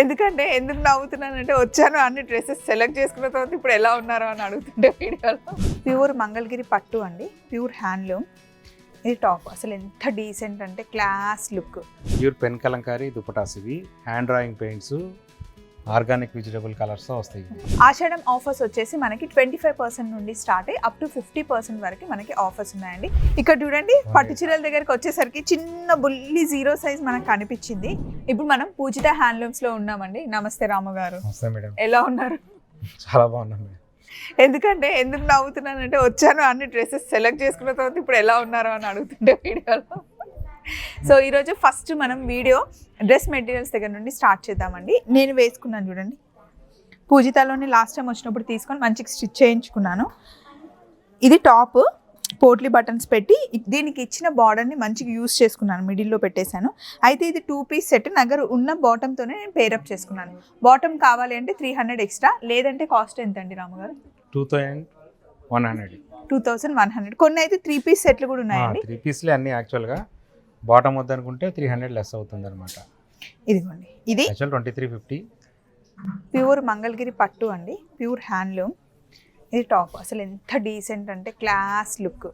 ఎందుకంటే ఎందుకు నవ్వుతున్నానంటే వచ్చాను అన్ని డ్రెస్సెస్ సెలెక్ట్ చేసుకున్న తర్వాత ఇప్పుడు ఎలా ఉన్నారో అని అడుగుతుంటే వీడియోలో. ప్యూర్ మంగళగిరి పట్టు అండి. Pure handloom. ఇది టాప్. అసలు ఎంత డీసెంట్ అంటే class look. Pure pen kalamkari dupattas ఇవి. Hand drawing paints. Organic vegetable కలర్స్తో వస్తాయి. ఆషాఢం ఆఫర్స్ వచ్చేసి మనకి ట్వంటీ ఫైవ్ పర్సెంట్ నుండి స్టార్ట్ అయ్యి అప్ టు ఫిఫ్టీ పర్సెంట్ వరకు మనకి ఆఫర్స్ ఉన్నాయండి. ఇక్కడ చూడండి పట్టు చీరల దగ్గరికి వచ్చేసరికి చిన్న బుల్లి జీరో సైజ్ మనకు కనిపించింది. ఇప్పుడు మనం పూజిత హ్యాండ్లూమ్స్లో ఉన్నామండి. నమస్తే రాము గారు. ఎలా ఉన్నారు? చాలా బాగున్నాం మేడం. ఎందుకంటే ఎందుకు నవ్వుతున్నానంటే వచ్చాను అన్ని డ్రెస్సెస్ సెలెక్ట్ చేసుకున్న తర్వాత ఇప్పుడు ఎలా ఉన్నారో అని అడుగుతుంటే వీడియోలో. సో ఈరోజు ఫస్ట్ మనం వీడియో డ్రెస్ మెటీరియల్స్ దగ్గర నుండి స్టార్ట్ చేద్దామండి. నేను వేసుకున్నాను చూడండి. పూజితాలోని లాస్ట్ టైం వచ్చినప్పుడు తీసుకొని మంచిగా స్టిచ్ చేయించుకున్నాను. ఇది టాప్ పోట్లీ బటన్స్ పెట్టి దీనికి ఇచ్చిన బార్డర్ని మంచిగా యూస్ చేసుకున్నాను మిడిల్లో పెట్టేశాను. అయితే ఇది టూ పీస్ సెట్ నా దగ్గర ఉన్న బాటమ్తోనే నేను పేరప్ చేసుకున్నాను. బాటమ్ కావాలి అంటే త్రీ హండ్రెడ్ ఎక్స్ట్రా లేదంటే కాస్ట్ ఎంత అండి రాముగారు? Two thousand one hundred two thousand one hundred కొన్ని అయితే త్రీ పీస్ సెట్లు కూడా ఉన్నాయండి. త్రీ పీస్లే అన్ని యాక్చువల్గా బాటమ్ వద్దనుకుంటే త్రీ హండ్రెడ్ లెస్ అవుతుంది అనమాట ఇదిగోండి. ఇది actual twenty three fifty pure Mangalagiri పట్టు అండి. Pure handloom. ఇది టాప్. అసలు ఎంత డీసెంట్ అంటే క్లాస్ లుక్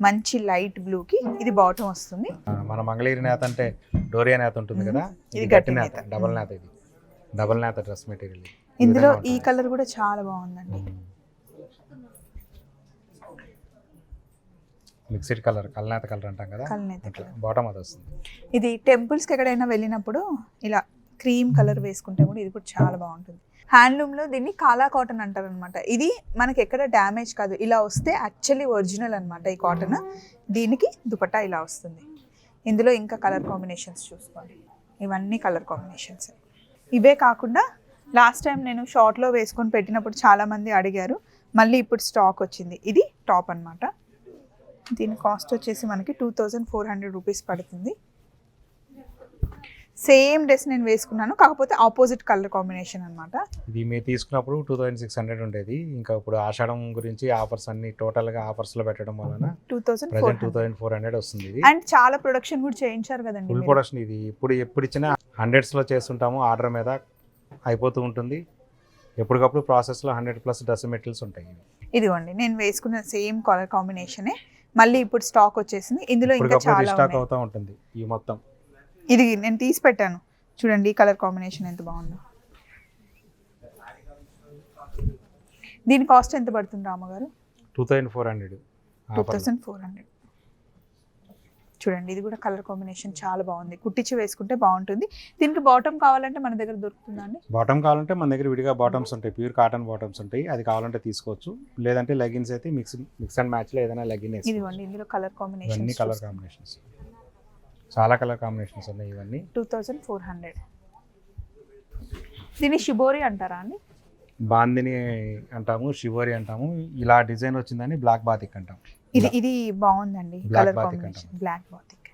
మంచి లైట్ బ్లూకి ఇది బాటమ్ వస్తుంది. మన మంగళగిరి నేత అంటే డోరియా నేత ఉంటుంది కదా? ఇది గట్టి నేత. డబల్ నేత ఇది. డబల్ నేత డ్రెస్ మెటీరియల్. ఇందులో ఈ కలర్ కూడా చాలా బాగుందండి. మిక్స్డ్ కలర్ కల్నేత కలర్ అంటాం కదా? కల్నేత బాటమ్ అది వస్తుంది. ఇది టెంపుల్స్కి ఎక్కడైనా వెళ్ళినప్పుడు ఇలా క్రీమ్ కలర్ వేసుకుంటే కూడా ఇది కూడా చాలా బాగుంటుంది. హ్యాండ్లూమ్లో దీన్ని కాలా కాటన్ అంటారు అనమాట ఇది మనకి ఎక్కడ డ్యామేజ్ కాదు. ఇలా వస్తే యాక్చువల్లీ ఒరిజినల్ అనమాట ఈ కాటన్. దీనికి దుపట్టా ఇలా వస్తుంది. ఇందులో ఇంకా కలర్ కాంబినేషన్స్ చూసుకోండి. ఇవన్నీ కలర్ కాంబినేషన్స్. ఇవే కాకుండా లాస్ట్ టైం నేను షార్ట్లో వేసుకొని పెట్టినప్పుడు చాలామంది అడిగారు. మళ్ళీ ఇప్పుడు స్టాక్ వచ్చింది. ఇది టాప్ అన్నమాట. దీని కాస్ట్ వచ్చేసి మనకి two thousand four hundred rupees పడుతుంది. సేమ్ డ్రెస్ నేను వేసుకున్నాను కాకపోతే ఆపోజిట్ కలర్ కాంబినేషన్ అనమాట ఇది మీరు తీసుకున్నప్పుడు టూ థౌజండ్ సిక్స్ హండ్రెడ్ ఉండేది. ఇంకా ఇప్పుడు ఆషాఢం గురించి ఆఫర్స్ అన్ని టోటల్గా ఆఫర్స్లో పెట్టడం వలన two present two thousand four hundred వస్తుంది. ఇది అండ్ చాలా ప్రొడక్షన్ కూడా చేయించారు కదండి ఫుల్. ప్రొడక్షన్ ఇది. ఇప్పుడు ఎప్పుడు ఇచ్చినా హండ్రెడ్స్లో చేస్తుంటాము ఆర్డర్ మీద అయిపోతూ ఉంటుంది. ఎప్పటికప్పుడు ప్రాసెస్లో హండ్రెడ్ ప్లస్ డ్రెస్ మెటీరియల్స్ ఉంటాయి. ఇదిగోండి నేను వేసుకున్న సేమ్ కలర్ కాంబినేషనే మళ్ళీ ఇప్పుడు స్టాక్ వచ్చేసింది. ఇందులో ఇంకా చాలా ఉన్నాయి. అవుతూ ఉంటుంది ఈ మొత్తం. ఇది నేను తీసి పెట్టాను. చూడండి ఈ కలర్ కాంబినేషన్ ఎంత బాగుందో. దీని కాస్ట్ ఎంత పడుతుంది రామగారు? Two thousand four hundred. Two thousand four hundred. చూడండి ఇది కూడా కలర్ కాంబినేషన్ చాలా బాగుంది. కుట్టించి వేసుకుంటే బాగుంటుంది. దీనికి బాటమ్ కావాలంటే మన దగ్గర దొరుకుతుందా అండి? బాటమ్ కావాలంటే మన దగ్గర విడిగా బాటమ్స్ ఉంటాయి. ప్యూర్ కాటన్ బాటమ్స్ ఉంటాయి. అది కావాలంటే తీసుకోవచ్చు. లేదంటే లెగిన్స్ అయితే మిక్స్ మిక్స్ అండ్ మ్యాచ్లో ఏదైనా లెగిన్ ఇదిగోండి ఇందులో కలర్ ఇవన్నీ కాంబినేషన్ కలర్ కాంబినేషన్స్. చాలా కలర్ కాంబినేషన్స్ ఉన్నాయి ఇవన్నీ. Two thousand four hundred. దీన్ని షిబోరి అంటారా అండి? బాందిని అంటాము షివోరి అంటాము. ఇలా డిజైన్ వచ్చిందని బ్లాక్ బాతిక్ అంటాం. ఇది ఇది బాగుందండి కలర్ కాంబినేషన్. బ్లాక్ బాతిక్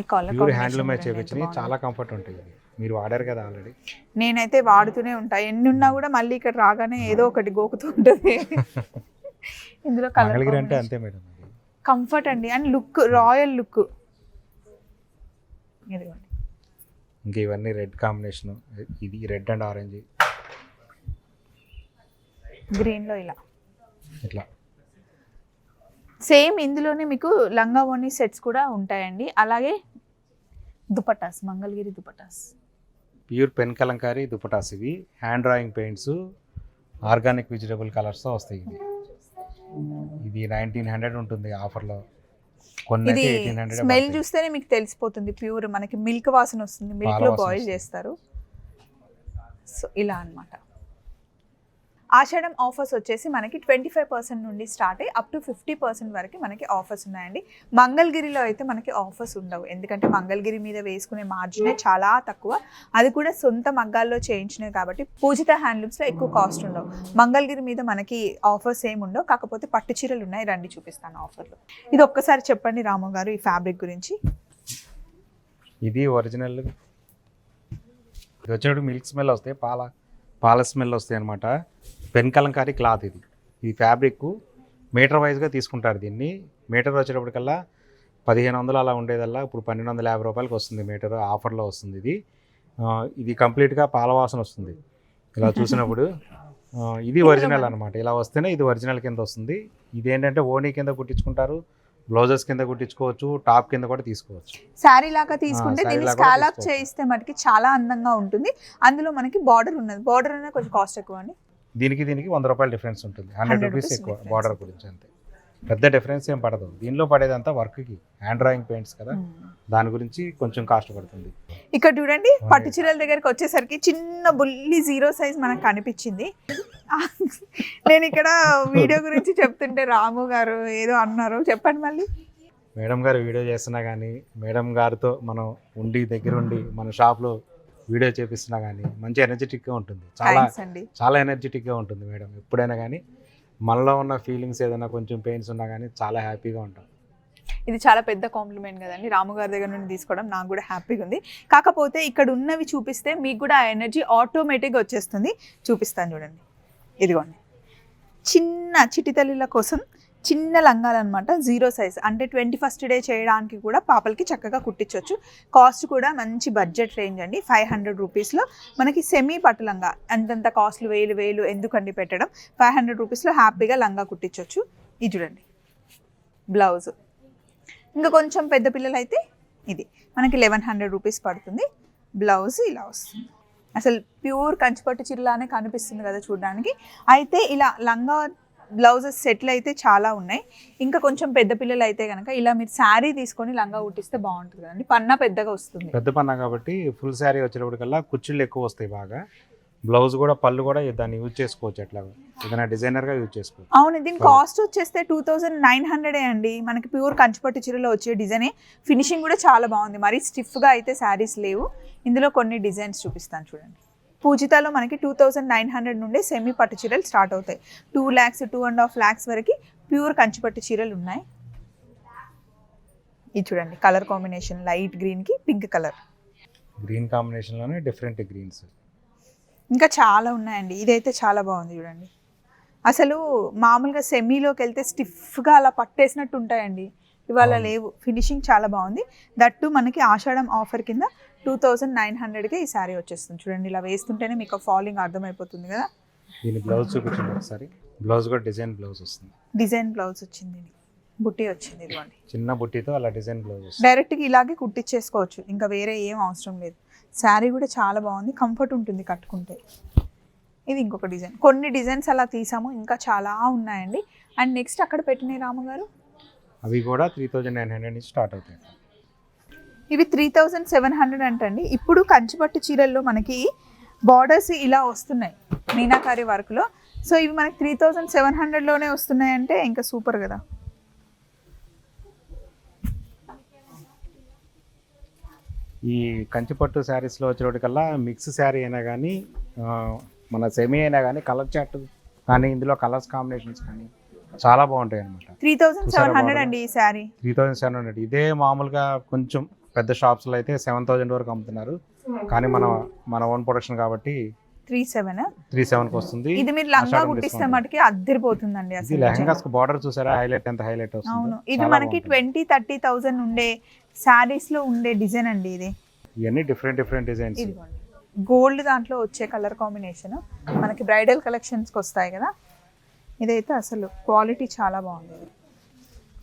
ఈ కలర్ ప్యూర్ హ్యాండ్లూమ్ చేపించినవి చాలా కంఫర్ట్ ఇవి. మీరు వాడారు కదా ఆల్రెడీ నేనైతే వాడుతూనే ఉంటా. ఎన్ని ఉన్నా కూడా మళ్ళీ ఇక్కడ రాగానే ఏదో ఒకటి గోకుతూ ఉంటుంది. ఇందులో కలర్ అంటే అంతే మేడం. కంఫర్ట్ అండి. అండ్ లుక్ రాయల్ లుక్ ఇదిగోండి. ఇంకా ఇవన్నీ రెడ్ కాంబినేషన్ ఇది రెడ్ అండ్ ఆరెంజ్ గ్రీన్లో ఇలా. ఇట్లా. సేమ్ ఇందులోనే మీకు లంగా ఓని సెట్స్ కూడా ఉంటాయండి. అలాగే దుపటాస్ మంగళగిరి దుపటాస్. ప్యూర్ పెన్ కలంకారీ దుపటాస్ ఇవి. Hand drawing paints organic vegetable కలర్స్తో వస్తాయి ఇవి. ఇది నైన్టీన్ హండ్రెడ్ ఉంటుంది ఆఫర్లో. కొన్ని ఇది స్మెల్ చూస్తేనే మీకు తెలిసిపోతుంది ప్యూర్. మనకి మిల్క్ వాసన వస్తుంది. మిల్క్లో బాయిల్. చేస్తారు. సో ఇలా అన్నమాట. ఆషాఢం ఆఫర్స్ వచ్చేసి మనకి ట్వంటీ ఫైవ్ పర్సెంట్ నుండి స్టార్ట్ అయ్యి అప్ టు ఫిఫ్టీ పర్సెంట్ వరకు మనకి ఆఫర్స్ ఉన్నాయండి. మంగళగిరిలో అయితే మనకి ఆఫర్స్ ఉండవు. ఎందుకంటే మంగళగిరి మీద వేసుకునే మార్జినే చాలా తక్కువ. అది కూడా సొంత మగ్గాల్లో చేయించినవి కాబట్టి పూజిత హ్యాండ్లూమ్స్లో ఎక్కువ కాస్ట్ ఉండవు. మంగళగిరి మీద మనకి ఆఫర్స్ ఏమి ఉండవు. కాకపోతే పట్టు చీరలు ఉన్నాయి. రండి చూపిస్తాను ఆఫర్లు. ఇది ఒక్కసారి చెప్పండి రాము గారు ఈ ఫ్యాబ్రిక్ గురించి. ఇది ఒరిజినల్ ఇది వచ్చేటప్పుడు మిల్క్ స్మెల్ వస్తాయి. పాల పాల స్మెల్ వస్తాయి అనమాట పెన్ కలంకారీ క్లాత్ ఇది. ఇది ఫ్యాబ్రిక్ మీటర్ వైజ్గా తీసుకుంటారు దీన్ని. మీటర్ వచ్చేటప్పటికల్లా పదిహేను వందలు అలా ఉండేదల్లా. ఇప్పుడు పన్నెండు వందల యాభై రూపాయలకి వస్తుంది మీటర్. ఆఫర్లో వస్తుంది ఇది. ఇది కంప్లీట్గా పాల వాసన వస్తుంది. ఇలా చూసినప్పుడు ఇది ఒరిజినల్ అనమాట ఇలా వస్తేనే ఇది ఒరిజినల్ కింద వస్తుంది. ఇది ఏంటంటే ఓనీ కింద కుట్టించుకుంటారు. బ్లౌజెస్ కింద కుట్టించుకోవచ్చు. టాప్ కింద కూడా తీసుకోవచ్చు. శారీ లాగా తీసుకుంటే దీన్ని స్కాలప్. చేయిస్తే మనకి చాలా అందంగా ఉంటుంది. అందులో మనకి బార్డర్ ఉన్నది. బార్డర్ అనేది కొంచెం కాస్ట్ ఎక్కువ అండి. దీనికి దీనికి వంద రూపాయలు డిఫరెన్స్ ఉంటుంది. హండ్రెడ్ 100 రూపీస్ ఎక్కువ. బార్డర్ గురించి అంతే. పెద్ద డిఫరెన్స్ ఏం పడదు. దీనిలో పడేదంతా వర్క్కి హ్యాండ్ డ్రాయింగ్ పెయింట్స్ కదా. దాని గురించి కొంచెం కాస్ట్ పడుతుంది. ఇక్కడ చూడండి పట్టు చీరల దగ్గరికి వచ్చేసరికి చిన్న బుల్లి జీరో సైజ్ మనకు కనిపించింది. నేను ఇక్కడ వీడియో గురించి చెప్తుంటే రాము గారు ఏదో అన్నారు. చెప్పండి మళ్ళీ. మేడం గారు వీడియో చేస్తున్నా కానీ మేడం గారితో మనం ఉండి దగ్గర ఉండి మన షాప్లో వీడియో చేపిస్తున్నా కానీ మంచి ఎనర్జెటిక్గా ఉంటుంది. చాలా చాలా ఎనర్జెటిక్గా ఉంటుంది మేడం. ఎప్పుడైనా కానీ మనలో ఉన్న ఫీలింగ్స్ ఏదైనా కొంచెం పెయిన్స్ ఉన్నా కానీ చాలా హ్యాపీగా ఉంటాం. ఇది చాలా పెద్ద కాంప్లిమెంట్ కదండి. రాము గారి దగ్గర నుండి తీసుకోవడం నాకు కూడా హ్యాపీగా ఉంది. కాకపోతే ఇక్కడ ఉన్నవి చూపిస్తే మీకు కూడా ఆ ఎనర్జీ ఆటోమేటిక్గా వచ్చేస్తుంది. చూపిస్తాను చూడండి. ఇదిగోండి. చిన్న చిటితల్లిల కోసం చిన్న లంగాలు అనమాట జీరో సైజ్. అంటే ట్వంటీ ఫస్ట్ డే చేయడానికి కూడా పాపలకి చక్కగా కుట్టించవచ్చు కాస్ట్ కూడా మంచి బడ్జెట్ రేంజ్ అండి. ఫైవ్ హండ్రెడ్ రూపీస్లో మనకి సెమీ పట్టు లంగా అంతంత కాస్ట్లు వేలు వేలు ఎందుకండి పెట్టడం? ఫైవ్ హండ్రెడ్ రూపీస్లో హ్యాపీగా లంగా కుట్టించవచ్చు ఇది చూడండి. బ్లౌజ్. ఇంకా కొంచెం పెద్ద పిల్లలు అయితే ఇది. మనకి లెవెన్ హండ్రెడ్ రూపీస్ పడుతుంది. బ్లౌజ్ ఇలా వస్తుంది. అసలు ప్యూర్ కంచిపట్టు చీరలానే కనిపిస్తుంది కదా చూడడానికి. అయితే ఇలా లంగా బ్లౌజెస్ సెట్లు అయితే చాలా ఉన్నాయి. ఇంకా కొంచెం పెద్ద పిల్లలు అయితే కనుక ఇలా మీరు శారీ తీసుకొని లంగా కుట్టిస్తే బాగుంటుంది కదండి. పన్నా పెద్దగా వస్తుంది. పెద్ద పన్న కాబట్టి ఫుల్ శారీ వచ్చేటప్పటికల్లా కుర్చీలు ఎక్కువ వస్తాయి బాగా. బ్లౌజ్ కూడా పళ్ళు కూడా దాన్ని యూజ్ చేసుకోవచ్చు అట్లా. ఏదైనా డిజైనర్గా యూజ్ చేసుకోవచ్చు. అవును దీని కాస్ట్ వచ్చేస్తే టూ థౌజండ్ నైన్ హండ్రెడే అండి. మనకి ప్యూర్ కంచిపట్టు చీరలో వచ్చే డిజైనే ఫినిషింగ్ కూడా చాలా బాగుంది. మరీ స్టిఫ్గా అయితే శారీస్ లేవు. ఇందులో కొన్ని డిజైన్స్ చూపిస్తాను చూడండి. పూజితాలో మనకి టూ థౌజండ్ నైన్ హండ్రెడ్ నుండి సెమీ పట్టు చీరలు స్టార్ట్ అవుతాయి. Two lakhs two and half lakhs వరకు ప్యూర్ కంచిపట్టు చీరలు ఉన్నాయి. ఇది చూడండి కలర్ కాంబినేషన్ లైట్ గ్రీన్కి పింక్ కలర్ గ్రీన్ కాంబినేషన్లోనే డిఫరెంట్ గ్రీన్స్ ఇంకా చాలా ఉన్నాయండి. ఇదైతే చాలా బాగుంది చూడండి. అసలు మామూలుగా సెమీలోకి వెళ్తే స్టిఫ్గా అలా పట్టేసినట్టు ఉంటాయండి. ఇవాళ. లేవు. ఫినిషింగ్ చాలా బాగుంది. దట్టు మనకి ఆషాఢం ఆఫర్ కింద టూ థౌజండ్ నైన్ హండ్రెడ్కే ఈ శారీ వచ్చేస్తుంది. చూడండి ఇలా వేస్తుంటేనే మీకు ఫాలింగ్ అర్థమైపోతుంది కదా. దీని బ్లౌజ్ చూపించండి ఒకసారి. బ్లౌజ్ కూడా డిజైన్ బ్లౌజ్ వస్తుంది. డిజైన్ బ్లౌజ్ వచ్చింది. బుట్టి వచ్చింది ఇదిగోండి. చిన్న బుట్టితో అలా డిజైన్ బ్లౌజ్ డైరెక్ట్గా ఇలాగే కుట్టించేసుకోవచ్చు ఇంకా వేరే ఏం అవసరం లేదు. శారీ కూడా చాలా బాగుంది. కంఫర్ట్ ఉంటుంది కట్టుకుంటే. ఇది ఇంకొక డిజైన్. కొన్ని డిజైన్స్ అలా తీసాము. ఇంకా చాలా ఉన్నాయండి. అండ్ నెక్స్ట్ అక్కడ పెట్టినాయి రామగారు అవి కూడా త్రీ థౌజండ్ నైన్ హండ్రెడ్ నుంచి స్టార్ట్ అవుతాయి. ఇవి త్రీ థౌజండ్ సెవెన్ హండ్రెడ్ అంటండి. ఇప్పుడు కంచిపట్టు చీరల్లో మనకి బార్డర్స్ ఇలా వస్తున్నాయి మీనాకారి వర్క్లో. సో ఇవి మనకి త్రీ థౌజండ్ సెవెన్ హండ్రెడ్లోనే వస్తున్నాయి అంటే ఇంకా సూపర్ కదా. ఈ కంచిపట్టు శారీస్లో వచ్చేటికల్లా మిక్స్ శారీ అయినా కానీ మన సెమీ అయినా కానీ కలర్ చార్ట్ కానీ ఇందులో కలర్స్ కాంబినేషన్స్ కానీ చాలా బాగుంటాయి అనమాట త్రీ థౌజండ్ సెవెన్ హండ్రెడ్? అండి ఈ sari. Three thousand seven hundred. ఇదే మామూలుగా కొంచెం పెద్ద షాప్స్లో అయితే సెవెన్ థౌజండ్ వరకు అమ్ముతున్నారు. కానీ మన మన ఓన్ ప్రొడక్షన్ కాబట్టి త్రీ సెవెన్ త్రీ సెవెన్కి వస్తుంది. ఇది మీరు లంగా కుట్టిస్తే. మటుకి అద్దరిపోతుందండి అసలు లెహంగాస్ బార్డర్ చూసారా? హైలైట్ ఎంత హైలైట్ వస్తుంది. అవును. ఇది మనకి ట్వంటీ థర్టీ థౌజండ్ ఉండే శారీస్లో ఉండే డిజైన్ అండి ఇది. ఇవన్నీ డిఫరెంట్ డిఫరెంట్ డిజైన్స్ గోల్డ్ దాంట్లో వచ్చే కలర్ కాంబినేషన్ మనకి బ్రైడల్ కలెక్షన్స్కి వస్తాయి కదా? ఇదైతే అసలు క్వాలిటీ చాలా బాగుంది.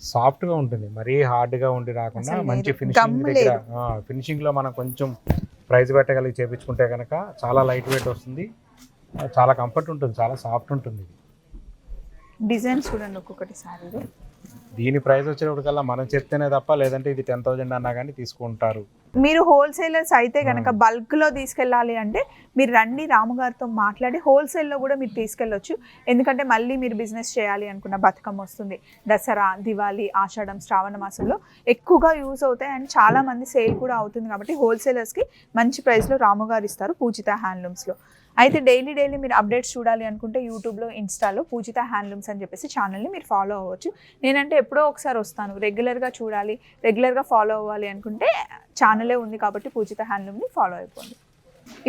ఇది. సాఫ్ట్గా ఉంటుంది మరీ హార్డ్గా ఉండి రాకుండా మంచి. ఫినిషింగ్ దగ్గర ఫినిషింగ్లో మనం కొంచెం ప్రైస్ పెట్టగలిగి చేపించుకుంటే కనుక చాలా లైట్ వెయిట్ వస్తుంది చాలా కంఫర్ట్ ఉంటుంది చాలా సాఫ్ట్ ఉంటుంది డిజైన్స్ చూడండి ఒక్కొక్కటి శారీ దీని ప్రైస్ వచ్చేటప్పటికల్లా మనం చెప్తేనే తప్ప లేదంటే ఇది టెన్ థౌజండ్ అన్నా కానీ తీసుకుంటారు. మీరు హోల్సేలర్స్ అయితే కనుక బల్క్లో తీసుకెళ్ళాలి అంటే మీరు రండి రాము గారితో మాట్లాడి హోల్సేల్లో కూడా మీరు తీసుకెళ్ళొచ్చు. ఎందుకంటే మళ్ళీ మీరు బిజినెస్ చేయాలి అనుకున్న బతుకమ్మ వస్తుంది. దసరా దివాళీ ఆషాఢం శ్రావణ మాసంలో ఎక్కువగా యూజ్ అవుతాయి అండ్ చాలా మంది సేల్ కూడా అవుతుంది కాబట్టి హోల్సేలర్స్కి మంచి ప్రైస్లో రాము గారు ఇస్తారు పూజిత హ్యాండ్లూమ్స్లో అయితే డైలీ డైలీ మీరు అప్డేట్స్ చూడాలి అనుకుంటే యూట్యూబ్లో ఇన్స్టాలో పూజిత హ్యాండ్లూమ్స్ అని చెప్పేసి ఛానల్ని మీరు ఫాలో అవ్వచ్చు. నేనంటే ఎప్పుడో ఒకసారి వస్తాను. రెగ్యులర్గా చూడాలి రెగ్యులర్గా ఫాలో అవ్వాలి అనుకుంటే ఛానలే ఉంది కాబట్టి పూజిత హ్యాండ్లూమ్ని ఫాలో అయిపోండి.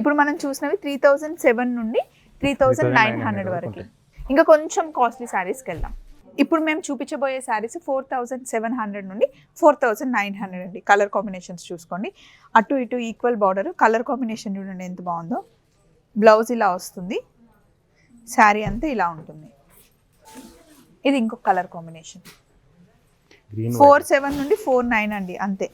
ఇప్పుడు మనం చూసినవి త్రీ థౌజండ్ సెవెన్ నుండి త్రీ థౌజండ్ నైన్ హండ్రెడ్ వరకు. ఇంకా కొంచెం కాస్ట్లీ శారీస్కి వెళ్దాం. ఇప్పుడు మేము చూపించబోయే saris four thousand seven hundred నుండి ఫోర్ థౌజండ్ నైన్ హండ్రెడ్ అండి. కలర్ కాంబినేషన్స్ చూసుకోండి. అటు ఇటు ఈక్వల్ బార్డర్ కలర్ కాంబినేషన్ చూడండి ఎంత బాగుందో. బ్లౌజ్ ఇలా వస్తుంది. శారీ అంతా ఇలా ఉంటుంది. ఇది ఇంకొక కలర్ కాంబినేషన్. ఫోర్ సెవెన్ నుండి ఫోర్ నైన్ అండి అంతే.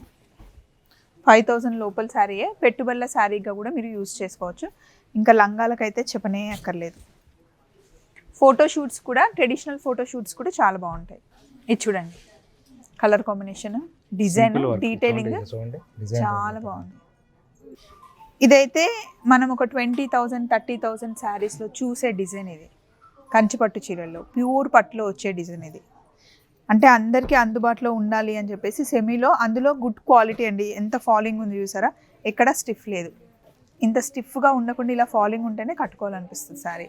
ఫైవ్ థౌజండ్ లోపల శారీయే. పెట్టుబడుల శారీగా కూడా మీరు యూజ్ చేసుకోవచ్చు. ఇంకా లంగాలకైతే చెప్పనే అక్కర్లేదు. ఫోటో షూట్స్ కూడా ట్రెడిషనల్ ఫోటో షూట్స్ కూడా చాలా బాగుంటాయి. ఇది చూడండి. కలర్ కాంబినేషన్ డిజైన్ డీటెయిలింగ్ చాలా బాగుంది. ఇదైతే మనం ఒక ట్వంటీ థౌజండ్ థర్టీ థౌజండ్ శారీస్లో చూసే డిజైన్ ఇది. కంచి పట్టు చీరల్లో ప్యూర్ పట్టులో వచ్చే డిజైన్ ఇది. అంటే అందరికీ అందుబాటులో ఉండాలి అని చెప్పేసి సెమీలో అందులో గుడ్ క్వాలిటీ అండి. ఎంత ఫాలింగ్ ఉంది చూసారా? ఎక్కడ స్టిఫ్ లేదు. ఇంత స్టిఫ్గా ఉండకుండా ఇలా ఫాలింగ్ ఉంటేనే కట్టుకోవాలనిపిస్తుంది శారీ.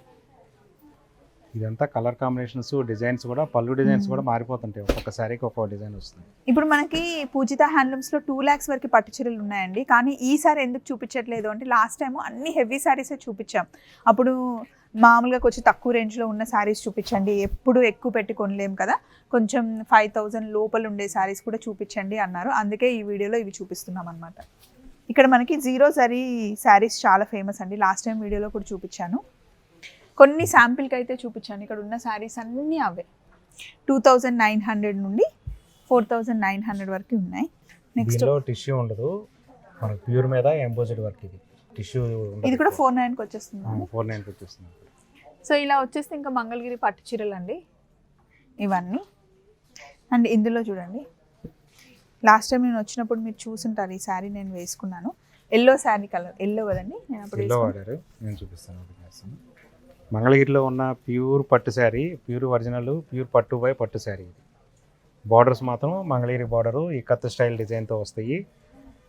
ఇదంతా కలర్ కాంబినేషన్స్ డిజైన్స్ కూడా పళ్ళు డిజైన్స్ కూడా మారిపోతుంటాయి. ఒక్కొక్క శారీకి ఒక్కొక్క డిజైన్ వస్తుంది. ఇప్పుడు మనకి పూజిత హ్యాండ్లూమ్స్లో టూ ల్యాక్స్ వరకు పట్టు చీరలు ఉన్నాయండి. కానీ ఈసారి ఎందుకు చూపించట్లేదు అంటే లాస్ట్ టైం అన్ని హెవీ శారీసే చూపించాం. అప్పుడు మామూలుగా కొంచెం తక్కువ రేంజ్లో ఉన్న శారీస్ చూపించండి. ఎప్పుడు ఎక్కువ పెట్టి కొనలేం కదా. కొంచెం ఫైవ్ థౌజండ్ లోపల ఉండే శారీస్ కూడా చూపించండి అన్నారు. అందుకే ఈ వీడియోలో ఇవి చూపిస్తున్నాం అనమాట ఇక్కడ మనకి జీరో జరీ శారీస్ చాలా ఫేమస్ అండి. లాస్ట్ టైం వీడియోలో కూడా చూపించాను. కొన్ని శాంపిల్కి అయితే చూపించాను. ఇక్కడ ఉన్న శారీస్ అన్నీ అవే. టూ థౌజండ్ నైన్ హండ్రెడ్ నుండి ఫోర్ థౌజండ్ నైన్ హండ్రెడ్ వరకు ఉన్నాయి. నెక్స్ట్ టిష్యూ ఉండదు. ప్యూర్ మీద ఎంపోజిట్ వర్క్ ఇది. టిష్యూ ఇది కూడా ఫోర్ నైన్కి వచ్చేస్తుంది. ఫోర్ నైన్ వచ్చేస్తుంది. సో ఇలా వచ్చేస్తే ఇంకా మంగళగిరి పట్టు చీరలు అండి ఇవన్నీ. అండ్ ఇందులో చూడండి. లాస్ట్ టైం నేను వచ్చినప్పుడు మీరు చూసుంటారు ఈ శారీ నేను వేసుకున్నాను. ఎల్లో శారీ కలర్ ఎల్లో కదండి? నేను అప్పుడు ఎల్లో. వాడారు. నేను చూపిస్తాను. మంగళగిరిలో ఉన్న ప్యూర్ పట్టు శారీ ప్యూర్ ఒరిజినల్ ప్యూర్ పట్టు బై పట్టు శారీ ఇది. బార్డర్స్ మాత్రం మంగళగిరి బార్డరు ఇక్కత్ స్టైల్ డిజైన్తో వస్తాయి.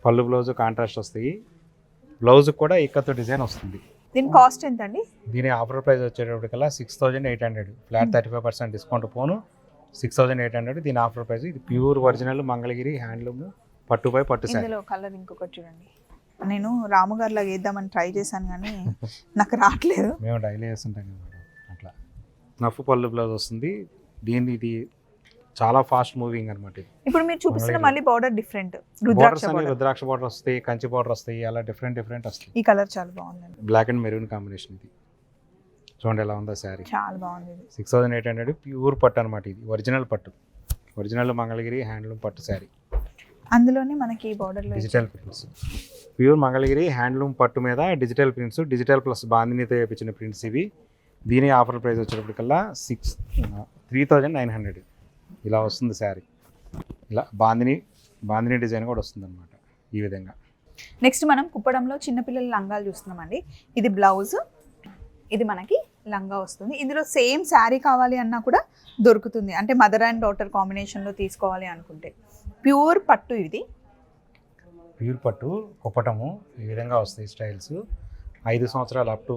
పళ్ళు బ్లౌజ్ కాంట్రాస్ట్ వస్తాయి. బ్లౌజ్ కూడా ఇక్కత్ డిజైన్ వస్తుంది. దీని కాస్ట్ ఎంత అండి దీని offer price వచ్చేటప్పటికల్లా six thousand eight hundred flat thirty five percent discount పోను. సిక్స్ థౌజండ్ ఎయిట్ హండ్రెడ్ దీని ఆఫర్ ప్రైస్ ఇది ప్యూర్ ఒరిజినల్ మంగళగిరి హ్యాండ్లూమ్ పట్టు బై పట్టు ఇందులో కలర్ ఇంకొకటి చూడండి. నేను రాము గారి లాగా వేద్దామని ట్రై చేశాను కానీ నాకు రావట్లేదు. మేము డైలీ వేస్తుంటాం కదా అట్లా. నఫ్ పళ్ళు బ్లౌజ్ వస్తుంది. దీని ఇది చాలా ఫాస్ట్ మూవింగ్ అనమాట ఇది. ఇప్పుడు మీరు చూపిస్తున్న. మళ్ళీ బార్డర్ డిఫరెంట్ రుద్రాక్ష రుద్రాక్ష బార్డర్ వస్తాయి కంచి బార్డర్ వస్తాయి అలా డిఫరెంట్ డిఫరెంట్ వస్తాయి. ఈ కలర్ చాలా బాగుందండి. బ్లాక్ అండ్ మెరూన్ కాంబినేషన్ ఇది. చూడండి ఎలా ఉందో శారీ. చాలా బాగుంది six thousand eight hundred pure పట్టు అనమాట ఇది. ఒరిజినల్ పట్టు. ఒరిజినల్ మంగళగిరి హ్యాండ్లూమ్ పట్టు శారీ. అందులోనే మనకి ఈ బార్డర్లో digital prints pure Mangalagiri handloom పట్టు మీద డిజిటల్ ప్రింట్స్ డిజిటల్ ప్లస్ బాందినితో వేయించిన ప్రింట్స్ ఇవి. దీని offer price వచ్చేటప్పటికల్లా six three thousand nine hundred ఇలా వస్తుంది శారీ ఇలా బాందిని బాందిని డిజైన్ కూడా వస్తుంది అనమాట ఈ విధంగా. నెక్స్ట్ మనం కుప్పడంలో చిన్నపిల్లల లంగాలు చూస్తున్నామండి. ఇది బ్లౌజ్ ఇది మనకి లంగా వస్తుంది. ఇందులో సేమ్ శారీ కావాలి అన్నా కూడా దొరుకుతుంది. అంటే మదర్ అండ్ డాటర్ కాంబినేషన్లో తీసుకోవాలి అనుకుంటే. ప్యూర్ పట్టు ఇది. ప్యూర్ పట్టు కుప్పటము ఈ విధంగా వస్తాయి స్టైల్స్. ఐదు సంవత్సరాలు అప్ టు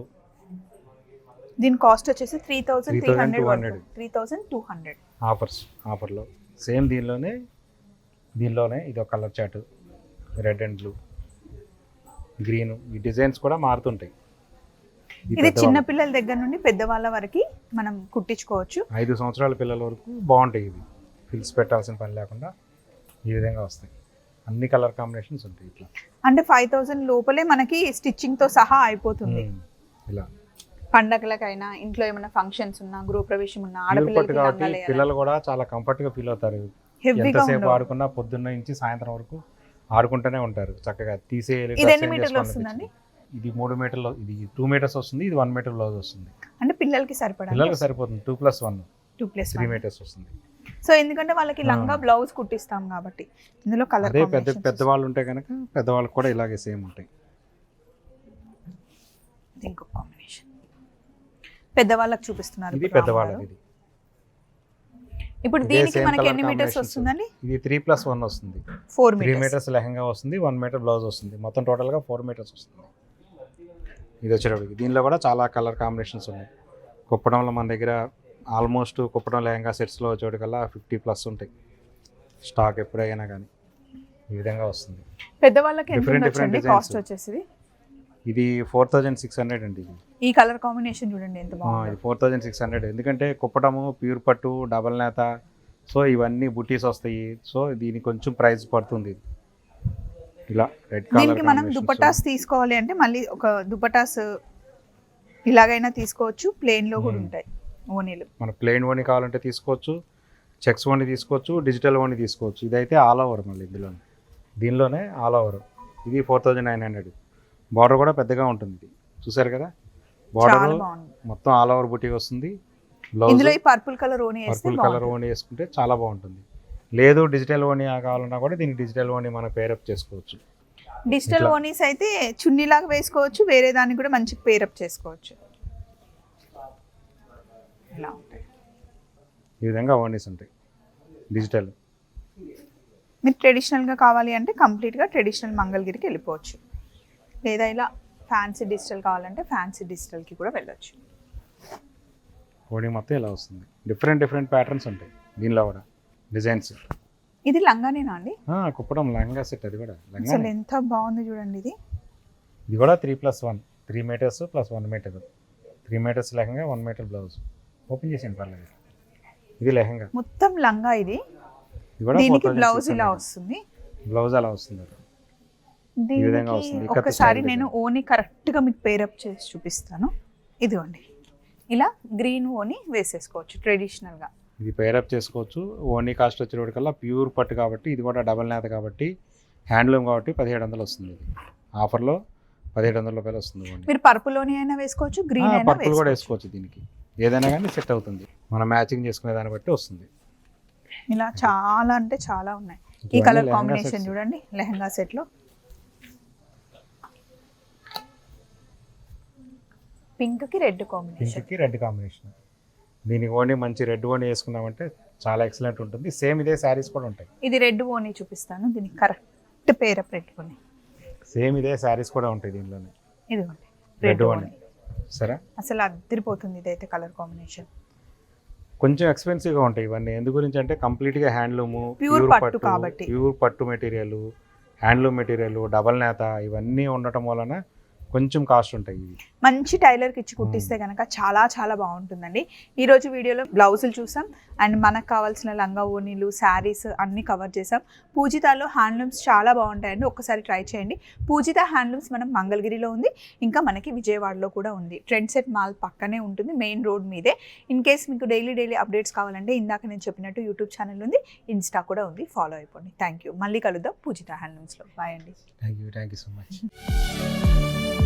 దీని కాస్ట్ వచ్చేసి three thousand three hundred 3,200. Three thousand two hundred. Offers ఆఫర్లో. సేమ్ దీనిలోనే దీనిలోనే ఇది ఒక colour chart red and blue. Green. ఈ డిజైన్స్ కూడా మారుతుంటాయి. ఇది చిన్న పిల్లల దగ్గర నుండి పెద్దవాళ్ళ వరకు మనం కుట్టించుకోవచ్చు. ఐదు సంవత్సరాల పిల్లల వరకు బాగుంటాయి ఇవి. ఫిల్స్ పెట్టాల్సిన పని లేకుండా ఈ విధంగా వస్తాయి. అన్ని కలర్ కాంబినేషన్స్ ఉంటాయి ఇట్లా. అంటే ఫైవ్ థౌజండ్ లోపలే మనకి స్టిచ్చింగ్తో సహా అయిపోతుంది. ఇలా. పండగలకైనా ఇంట్లో ఏమైనా ఫంక్షన్స్ ఉన్నా గృహప్రవేశం ఉన్నా ఆడపిల్లలకి కాబట్టి పిల్లలు కూడా చాలా కంఫర్ట్గా ఫీల్ అవుతారు ఎంతసేపు ఆడుకున్నా పొద్దున్న నుంచి సాయంత్రం వరకు ఆడుకుంటూనే ఉంటారు. చక్కగా? అనిపించింది. ఇది మూడు మీటర్లు ఇది టూ మీటర్స్ వస్తుంది ఇది వన్ మీటర్ బ్లౌజ్ వస్తుంది. అంటే పిల్లలకి సరిపడా? పిల్లలకి సరిపోతుంది. Two plus one two plus three metres వస్తుంది. సో ఎందుకంటే వాళ్ళకి లంగా బ్లౌజ్ కుట్టిస్తాం కాబట్టి ఇందులో కలర్ అదే పెద్ద పెద్దవాళ్ళు ఉంటే కనుక పెద్దవాళ్ళకి కూడా ఇలాగే సేమ్ ఉంటాయి. ఇంకొక కాంబినేషన్ పెద్దవాళ్ళకి చూపిస్తున్నారు ఇది పెద్దవాళ్ళకి. ఇది. ఇప్పుడు దీనికి మనకి ఎన్ని మీటర్స్. వస్తుందండి? ఇది త్రీ ప్లస్ వన్ వస్తుంది. Four three metres metres lehenga వస్తుంది వన్ మీటర్ బ్లౌజ్ వస్తుంది. మొత్తం టోటల్గా ఫోర్ మీటర్స్ వస్తుంది. ఇది వచ్చేటప్పటికి దీనిలో కూడా చాలా కలర్ కాంబినేషన్స్ ఉన్నాయి. కుప్పడంలో మన దగ్గర ఆల్మోస్ట్ కుప్పడం లెహంగా సెట్స్లో వచ్చేటికల్లా ఫిఫ్టీ ప్లస్ ఉంటాయి. స్టాక్ ఎప్పుడైనా కానీ ఈ విధంగా వస్తుంది. పెద్దవాళ్ళకి ఉండొచ్చండి different కాస్ట్. వచ్చేసి ఇది ఫోర్ థౌజండ్ సిక్స్ హండ్రెడ్ అండి ఇది. ఈ కలర్ కాంబినేషన్ చూడండి ఎంత బాగుంది. ఇది ఫోర్ థౌజండ్ సిక్స్ హండ్రెడ్. ఎందుకంటే కుప్పటము ప్యూర్ పట్టు డబల్ నేత సో ఇవన్నీ బుటీస్ వస్తాయి. సో దీనికి కొంచెం ప్రైస్ పడుతుంది. ఇలా రెడ్ దీనికి కలర్ మనం దుపటాస్ తీసుకోవాలి అంటే మళ్ళీ ఒక దుపటాస్ ఇలాగైనా తీసుకోవచ్చు ప్లేన్లో కూడా. ఉంటాయి. ఓనీలు. మన ప్లెయిన్ ఓని కావాలంటే తీసుకోవచ్చు చెక్స్ ఓని తీసుకోవచ్చు డిజిటల్ ఓని తీసుకోవచ్చు. ఇదైతే ఆల్ ఓవర్ మళ్ళీ ఇందులో దీనిలోనే ఆల్ ఓవర్ ఇది four thousand nine hundred border కూడా పెద్దగా ఉంటుంది ఇది. చూసారు కదా? బార్డర్ మొత్తం ఆల్ ఓవర్ బుటీ వస్తుంది. ఇందులో ఈ పర్పుల్ కలర్ ఓనీ పర్పుల్ కలర్ ఓని వేసుకుంటే చాలా బాగుంటుంది. లేదు డిజిటల్ ఓని కావాలన్నా కూడా దీనికి డిజిటల్ ఓని మనం పేరప్ చేసుకోవచ్చు. డిజిటల్. ఓనీస్ అయితే చున్నీ లాగా వేసుకోవచ్చు వేరే దానికి కూడా మంచి పేరప్ చేసుకోవచ్చు. ఇలా ఉంటాయి. ఈ విధంగా ఓనీస్ ఉంటాయి. డిజిటల్ మీరు ట్రెడిషనల్గా కావాలి అంటే కంప్లీట్గా ట్రెడిషనల్ మంగళగిరికి వెళ్ళిపోవచ్చు. లేదా ఇలా ఫ్యాన్సీ డిజిటల్ కావాలంటే ఫ్యాన్సీ డిజిటల్కి కూడా వెళ్ళొచ్చు. ఓని మొత్తం ఇలా వస్తుంది. డిఫరెంట్ డిఫరెంట్ ప్యాటర్న్స్ ఉంటాయి. దీనిలో కూడా. డిజైన్స్ ఇది లంగానేనా అండి? కుప్పడం లెహంగా సెట్ అది కూడా. అసలు ఎంత బాగుంది చూడండి ఇది. ఇది కూడా three plus one three metres plus one metre three metres lehenga one metre blouse open చేసాను పర్లేదు. ఇది లెహంగా. మొత్తం లంగా ఇది. దీనికి బ్లౌజ్ ఇలా వస్తుంది. బ్లౌజ్ అలా వస్తుంది విధంగా దీనికి ఒకసారి నేను ఓని కరెక్ట్గా మీకు పేరప్ చేసి చూపిస్తాను. ఇదిగోండి. ఇలా గ్రీన్ ఓని వేసేసుకోవచ్చు ట్రెడిషనల్గా ఇది పేరప్ చేసుకోవచ్చు. ఓన్లీ కాస్ట్ వచ్చేటికల్లా ప్యూర్ పట్టు కాబట్టి ఇది కూడా డబల్ నేత కాబట్టి హ్యాండ్లూమ్ కాబట్టి పదిహేడు వందలు వస్తుంది ఇది. ఆఫర్లో పదిహేడు వందల రూపాయలు వస్తుంది మీరు పర్పుల్ ఓని అయినా వేసుకోవచ్చు గ్రీన్ పర్పుల్ కూడా వేసుకోవచ్చు దీనికి. ఏదైనా కానీ సెట్ అవుతుంది. మనం మ్యాచింగ్ చేసుకునే దాన్ని బట్టి వస్తుంది. ఇలా చాలా అంటే చాలా ఉన్నాయి. ఈ కలర్ కాంబినేషన్. చూడండి లెహంగా సెట్లో. పింక్కి రెడ్ కాంబినేషన్. పింక్కి రెడ్ కాంబినేషన్. దీనికి ఓన్లీ మంచి రెడ్ ఓన్లీ వేసుకున్నామంటే చాలా ఎక్సలెంట్ ఉంటుంది. సేమ్ ఇదే శారీస్ కూడా ఉంటాయి. ఇది రెడ్ ఓని చూపిస్తాను. దీనికి కరెక్ట్ పేరప్ రెడ్ ఓని. సేమ్ ఇదే శారీస్ కూడా ఉంటాయి దీనిలోనే ఇదిగోండి రెడ్ ఓని. సరే. అసలు అద్దరిపోతుంది ఇదైతే కలర్ కాంబినేషన్. కొంచెం ఎక్స్పెన్సివ్గా ఉంటాయి ఇవన్నీ. ఎందు గురించి అంటే కంప్లీట్గా హ్యాండ్లూము Pure పట్టు కాబట్టి. ప్యూర్ పట్టు మెటీరియల్ హ్యాండ్లూమ్ మెటీరియల్ డబల్ నేత ఇవన్నీ ఉండటం వలన కొంచెం కాస్ట్ ఉంటాయి ఇవి. మంచి టైలర్కి ఇచ్చి కుట్టిస్తే కనుక చాలా చాలా బాగుంటుందండి. ఈ రోజు వీడియోలో బ్లౌజులు చూసాం. అండ్ మనకు కావాల్సిన లంగా ఓనీలు శారీస్ అన్నీ కవర్ చేసాం. పూజితాలో హ్యాండ్లూమ్స్ చాలా బాగుంటాయండి. ఒక్కసారి ట్రై చేయండి. పూజిత హ్యాండ్లూమ్స్ మనం మంగళగిరిలో ఉంది. ఇంకా మనకి విజయవాడలో కూడా ఉంది. ట్రెండ్ సెట్ మాల్ పక్కనే ఉంటుంది మెయిన్ రోడ్ మీదే. ఇన్ కేస్ మీకు డైలీ డైలీ అప్డేట్స్ కావాలంటే ఇందాక నేను చెప్పినట్టు యూట్యూబ్ ఛానల్ ఉంది ఇన్స్టా కూడా ఉంది. ఫాలో అయిపోండి. థ్యాంక్ యూ మళ్ళీ కలుద్దాం పూజిత హ్యాండ్లూమ్స్లో బాయ్ అండి. Thank you thank you so much